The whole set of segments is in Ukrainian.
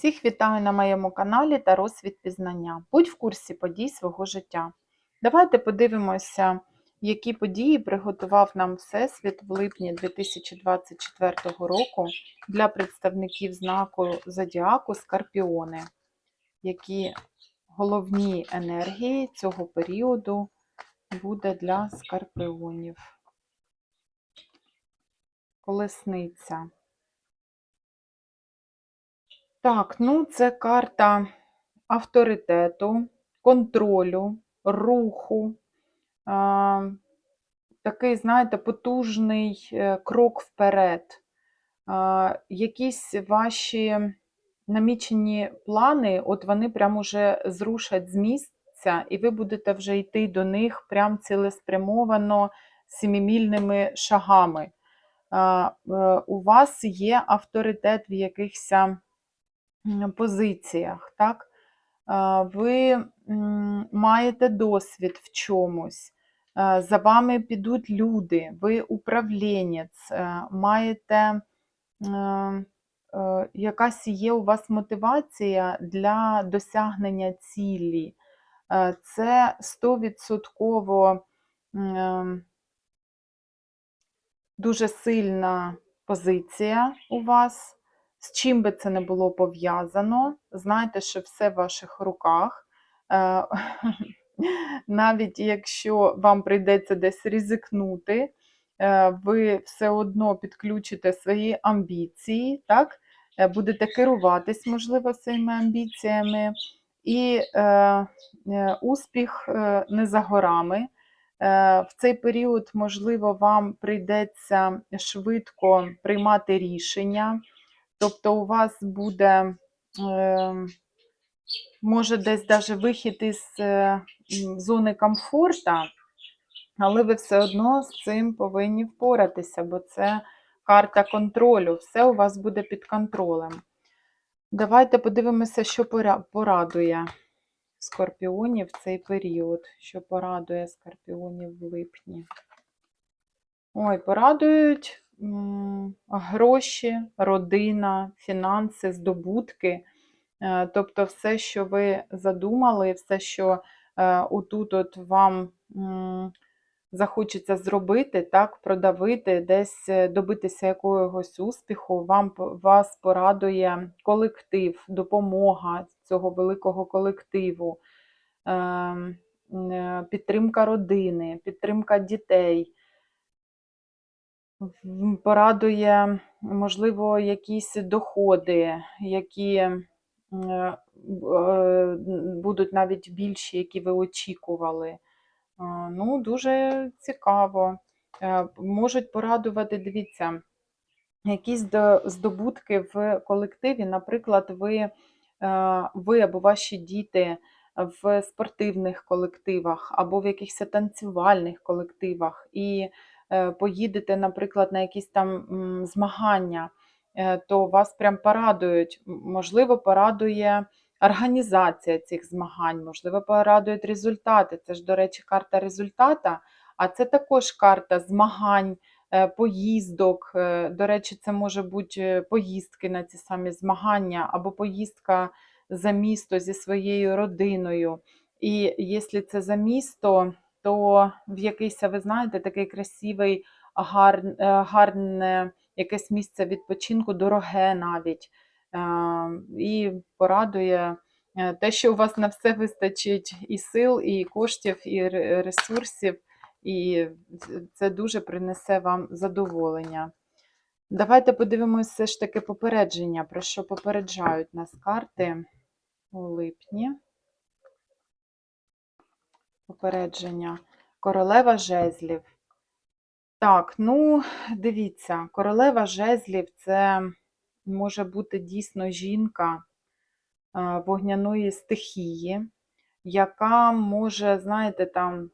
Всіх вітаю на моєму каналі та розсвіт пізнання. Будь в курсі подій свого життя. Давайте подивимося, які події приготував нам Всесвіт в липні 2024 року для представників знаку Зодіаку Скорпіони, які головні енергії цього періоду буде для скорпіонів. Колесниця. Так, ну це карта авторитету, контролю, руху. А, такий, знаєте, потужний е, крок вперед. А, якісь ваші намічені плани, от вони прям уже зрушать з місця, і ви будете вже йти до них прям цілеспрямовано сімімільними шагами. Е, у вас є авторитет в якихось позиціях, так? Ви маєте досвід в чомусь, за вами підуть люди, ви управлінець, е, маєте е, е, якась є у вас мотивація для досягнення цілі. Це 100% дуже сильна позиція у вас. З чим би це не було пов'язано, знайте, що все в ваших руках. Е, Навіть якщо вам прийдеться десь ризикнути, е, ви все одно підключите свої амбіції, так? Е, будете керуватись, можливо, своїми амбіціями, і е, успіх не за горами. В цей період, можливо, вам прийдеться швидко приймати рішення. Тобто у вас буде, е, може, десь даже вихід із е, зони комфорта, але ви все одно з цим повинні впоратися, бо це карта контролю. Все у вас буде під контролем. Давайте подивимося, що порадує скорпіонів в цей період. Що порадує скорпіонів в липні. Ой, порадують гроші, родина, фінанси, здобутки. Е, Тобто все, що ви задумали, все, що е, отут от вам захочеться зробити, так, продавити, десь е, добитися якогось успіху, вам, вас порадує колектив, допомога цього великого колективу, ем, підтримка родини, підтримка дітей. Порадує, можливо, якісь доходи, які е, е, будуть навіть більші, які ви очікували. Ну, дуже цікаво. Е, Можуть порадувати, дивіться, якісь до- здобутки в колективі. Наприклад, ви, ви або ваші діти в спортивних колективах, або в якихось танцювальних колективах, і поїдете, наприклад, на якісь там змагання, е, то вас прям порадують. Можливо, порадує організація цих змагань, можливо, порадують результати. Це ж, до речі, карта результата, а це також карта змагань е, поїздок. Е, До речі, це може бути е, поїздки на ці самі змагання, або поїздка за місто зі своєю родиною. І якщо це за місто, то в якийсь, ви знаєте, такий красивий, гар, е, гарне якесь місце відпочинку, дороге навіть. Е, І порадує е, те, що у вас на все вистачить і сил, і коштів, і ресурсів і це дуже принесе вам задоволення. Давайте подивимося все ж таки попередження, про що попереджають нас карти у липні. Попередження. Королева жезлів. Так, ну, дивіться, королева жезлів це може бути дійсно жінка вогняної стихії, яка може, знаєте, там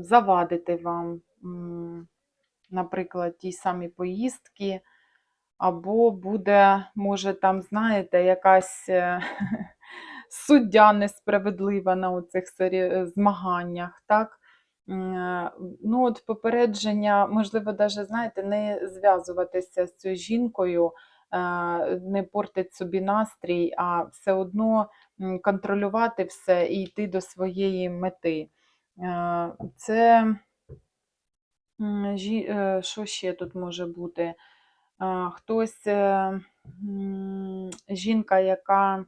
завадити вам, наприклад, ті самі поїздки, або буде, може, там, знаєте, якась е, суддя несправедлива на оцих змаганнях, так? Е, Ну, от попередження, можливо, навіть, знаєте, не зв'язуватися з цією жінкою, не портить собі настрій, а все одно контролювати все і йти до своєї мети. Е, Це е, що ще тут може бути? Е, Хтось, е, жінка, яка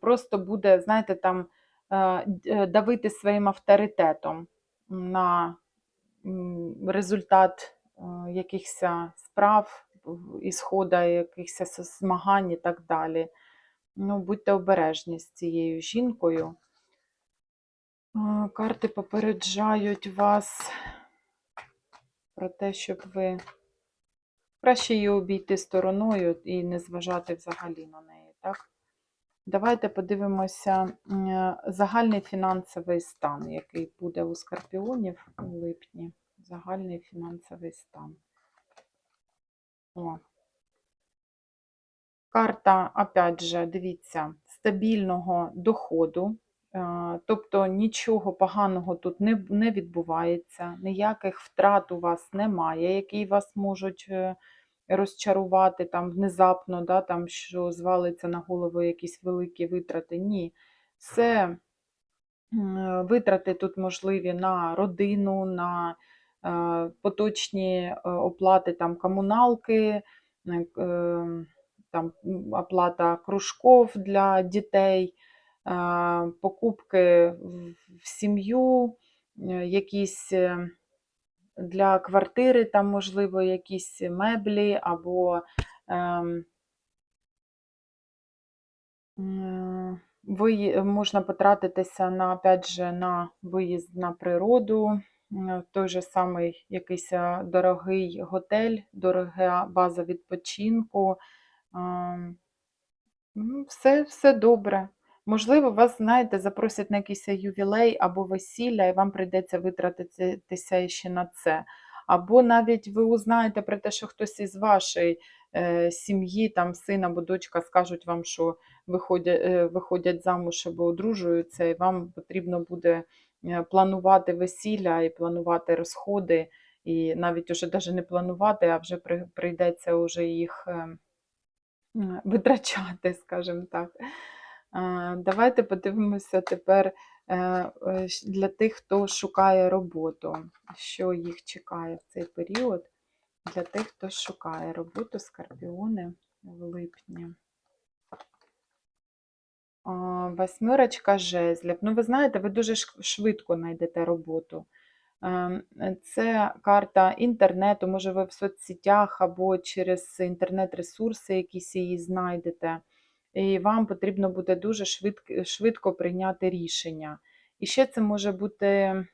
просто буде, знаєте, там е, е, давити своїм авторитетом на результат е, якихось справ, ісхода якихось змагань і так далі. Ну, будьте обережні з цією жінкою. Карти попереджають вас про те, щоб ви краще її обійти стороною і не зважати взагалі на неї, так? Давайте подивимося е, загальний фінансовий стан, який буде у скорпіонів у липні. Загальний фінансовий стан. О. Карта, опять же, дивіться, стабільного доходу. Е, Тобто нічого поганого тут не, не відбувається, ніяких втрат у вас немає, які вас можуть е, розчарувати там внезапно, да, там, що звалиться на голову якісь великі витрати. Ні. М, витрати тут можливі на родину, на е, поточні е, оплати там, комуналки, е, е, там, оплата кружков для дітей, покупки в сім'ю, якісь для квартири, там, можливо, якісь меблі або ем, М, можна потратитися на, опять же, на виїзд на природу, той же самий якийсь дорогий готель, дорога база відпочинку. Ам, ну, Все, все добре. Можливо, вас, знаєте, запросять на якийсь ювілей або весілля, і вам прийдеться витратитися ще на це. Або навіть ви узнаєте про те, що хтось із вашої е, сім'ї, там син або дочка скажуть вам, що виходять, е, виходять замуж або одружуються, і вам потрібно буде е, планувати весілля і планувати розходи, і навіть уже навіть не планувати, а вже при- прийдеться уже їх. е, витрачати, скажімо так. Давайте подивимося тепер е, е, для тих, хто шукає роботу, що їх чекає в цей період. Для тих, хто шукає роботу, скорпіони в липні. Восьмерочка жезлів. Ну, ви знаєте, ви дуже швидко знайдете роботу. Ем, Це карта інтернету, може ви в соцсетях або через інтернет-ресурси якісь її знайдете. І вам потрібно буде дуже швидко, швидко прийняти рішення. І ще це може бути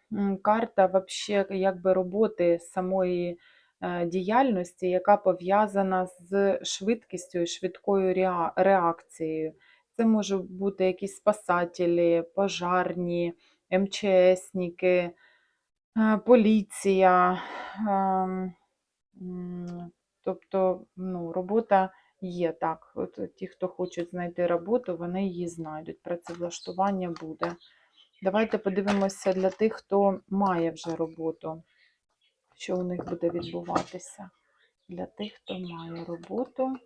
карта вообще, якби роботи самої е, діяльності, яка пов'язана з швидкістю і швидкою реакцією. Це можуть бути якісь спасателі, пожарні, МЧСники. Е, поліція. ем, Тобто, ну, робота є так. От ті, хто хочуть знайти роботу, вони її знайдуть. Працевлаштування буде. Давайте подивимося для тих, хто має вже роботу, що у них буде відбуватися. Для тих, хто має роботу.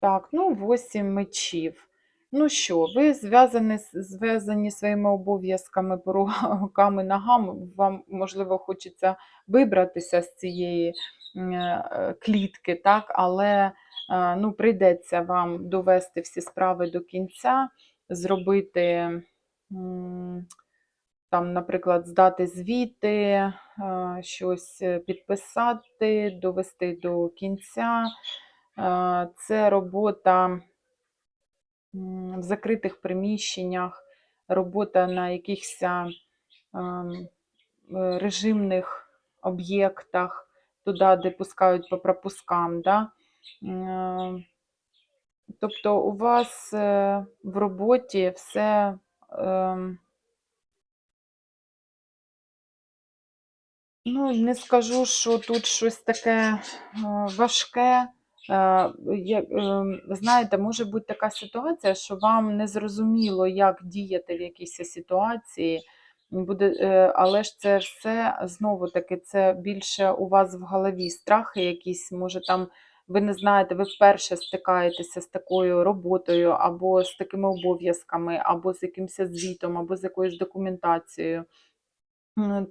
Так, ну, 8 мечів. Ну що, ви зв'язані, зв'язані своїми обов'язками руками, ногами. Вам, можливо, хочеться вибратися з цієї е, клітки, так? але е, ну, прийдеться вам довести всі справи до кінця, зробити, там, наприклад, здати звіти, е, щось е, підписати, довести до кінця. Е, Це робота в закритих приміщеннях, робота на якихось е, режимних об'єктах, туди, де пускають по пропускам. Да? Е, Тобто у вас е, в роботі все. ем, Ну, не скажу, що тут щось таке е, важке. Е, як, е, Знаєте, може бути така ситуація, що вам не зрозуміло, як діяти в якійсь ситуації, буде, але ж це все знову таки це більше у вас в голові страхи якісь, може там ви не знаєте, ви вперше стикаєтеся з такою роботою, або з такими обов'язками, або з якимось звітом, або з якоюсь документацією,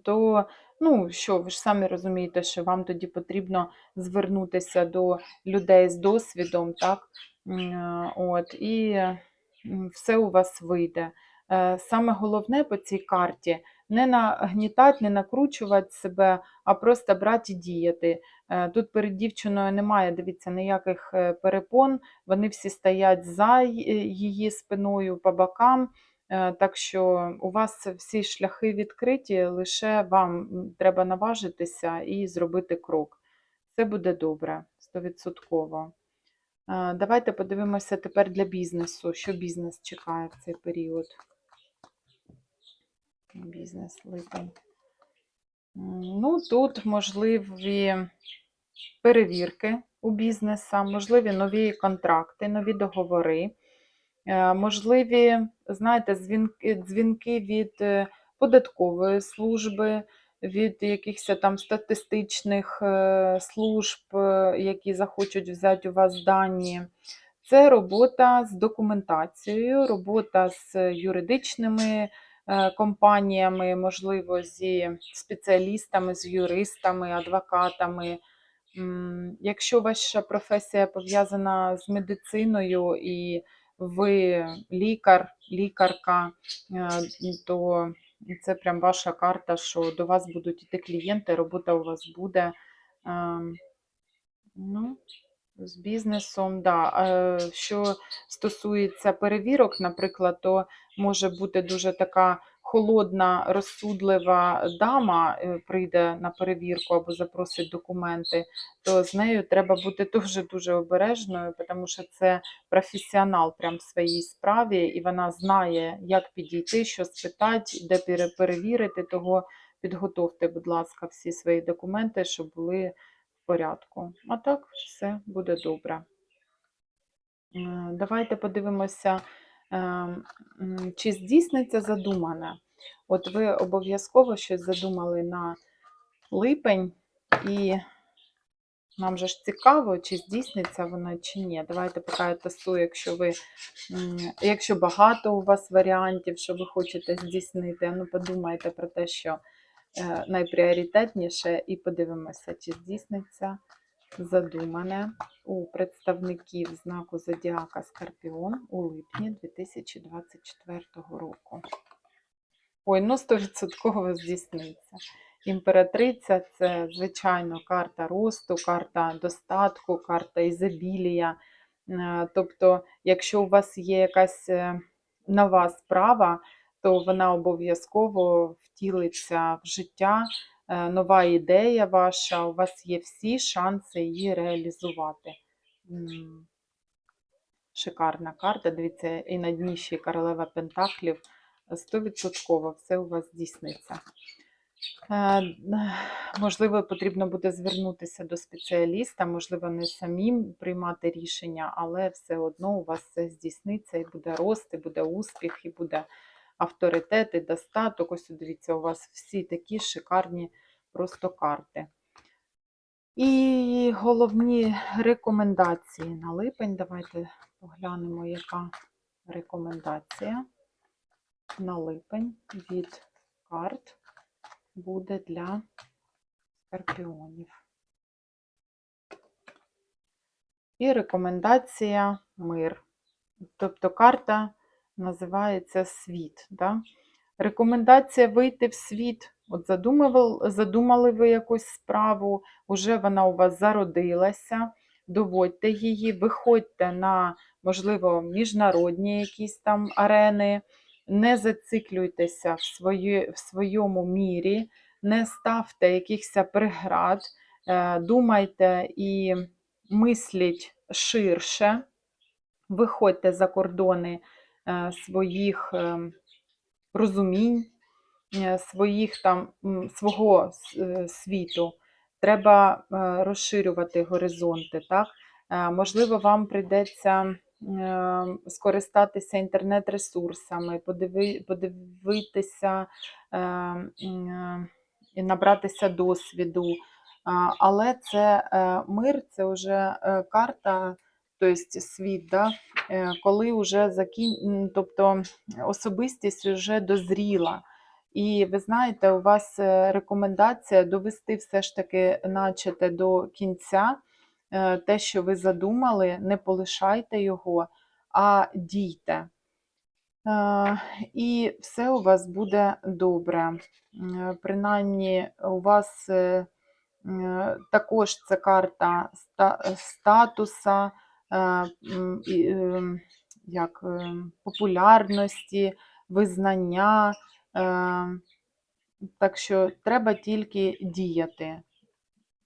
то ну що, ви ж самі розумієте, що вам тоді потрібно звернутися до людей з досвідом, так? Е, От, і все у вас вийде. Е, Саме головне по цій карті не нагнітати, не накручувати себе, а просто брати і діяти. Е, Тут перед дівчиною немає, дивіться, ніяких е, перепон, вони всі стоять за е, її спиною по бокам. Так що у вас всі шляхи відкриті, лише вам треба наважитися і зробити крок. Все буде добре, стовідсотково. Давайте подивимося тепер для бізнесу, що бізнес чекає в цей період. Бізнес липень. Ну, тут можливі перевірки у бізнеса, можливі нові контракти, нові договори, е, можливі, знаєте, дзвінки, від е, податкової служби, від якихось там статистичних е, служб, які захочуть взяти у вас дані. Це робота з документацією, робота з юридичними компаніями, можливо, зі спеціалістами, з юристами, адвокатами. Якщо ваша професія пов'язана з медициною і ви лікар, лікарка, е, то це прям ваша карта, що до вас будуть йти клієнти, робота у вас буде. Ем, Ну, з бізнесом, да. Що стосується перевірок, наприклад, то може бути дуже така холодна, розсудлива дама е, прийде на перевірку або запросить документи, то з нею треба бути дуже-дуже обережною, тому що це професіонал прям в своїй справі, і вона знає, як підійти, що спитати, де перевірити, того підготовте, будь ласка, всі свої документи, щоб були порядку. А так все буде добре. Е, Давайте подивимося, е, чи здійсниться задумане. От ви обов'язково щось задумали на липень, і нам же ж цікаво, чи здійсниться воно, чи ні. Давайте поки я тасую, якщо ви, якщо багато у вас варіантів, що ви хочете здійснити, ну подумайте про те, що найпріоритетніше, і подивимося, чи здійсниться задумане у представників знаку Зодіака Скорпіон у липні 2024 року. Ой, ну 100% здійсниться. Імператриця це, звичайно, карта росту, карта достатку, карта ізобілія. Е, Тобто, якщо у вас є якась е, нова справа, то вона обов'язково втілиться в життя. Е, Нова ідея ваша, у вас є всі шанси її реалізувати. Шикарна карта. Дивіться, і на дні ще королева Пентаклів. 100% все у вас здійсниться. Е, Можливо, потрібно буде звернутися до спеціаліста, можливо, не самим приймати рішення, але все одно у вас все здійсниться і буде рост, і буде успіх, і буде авторитет, і достаток. Ось дивіться, у вас всі такі шикарні просто карти. І головні рекомендації на липень. Давайте поглянемо, яка рекомендація на липень від карт буде для скорпіонів. І рекомендація мир. Тобто карта називається світ. Да? Рекомендація вийти в світ. От задумали, задумали ви якусь справу, уже вона у вас зародилася, доводьте її, виходьте на, можливо, міжнародні якісь там арени, не зациклюйтеся в, свої, в своєму мірі, не ставте якихось преград, е, думайте і мисліть ширше, виходьте за кордони своїх е, розумінь, е, своїх там, свого е, світу. Треба е, розширювати горизонти. Так? Е, Можливо, вам прийдеться е, скористатися інтернет-ресурсами, подивитися е, е, і набратися досвіду. Але це е, мир, це вже е, карта, тобто світ, да? Е, коли вже закін... тобто особистість вже дозріла. І ви знаєте, у вас е, рекомендація довести все ж таки начате до кінця. Е, Те, що ви задумали, не полишайте його, а дійте. І все у вас буде добре. Принаймні, у вас також це карта статуса, як, ем, популярності, визнання. Е, Так що треба тільки діяти.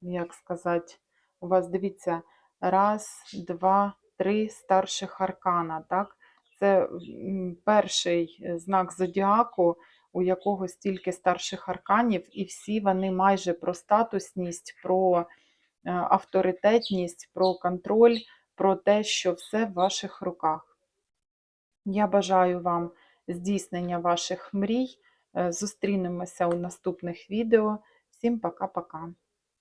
Як сказати, у вас дивіться, раз, два, три старших аркана. Так? Це перший е, знак зодіаку, у якого стільки старших арканів, і всі вони майже про статусність, про е, авторитетність, про контроль, про те, що все в ваших руках. Я бажаю вам здійснення ваших мрій. Е, Зустрінемося у наступних відео. Всім пока-пока.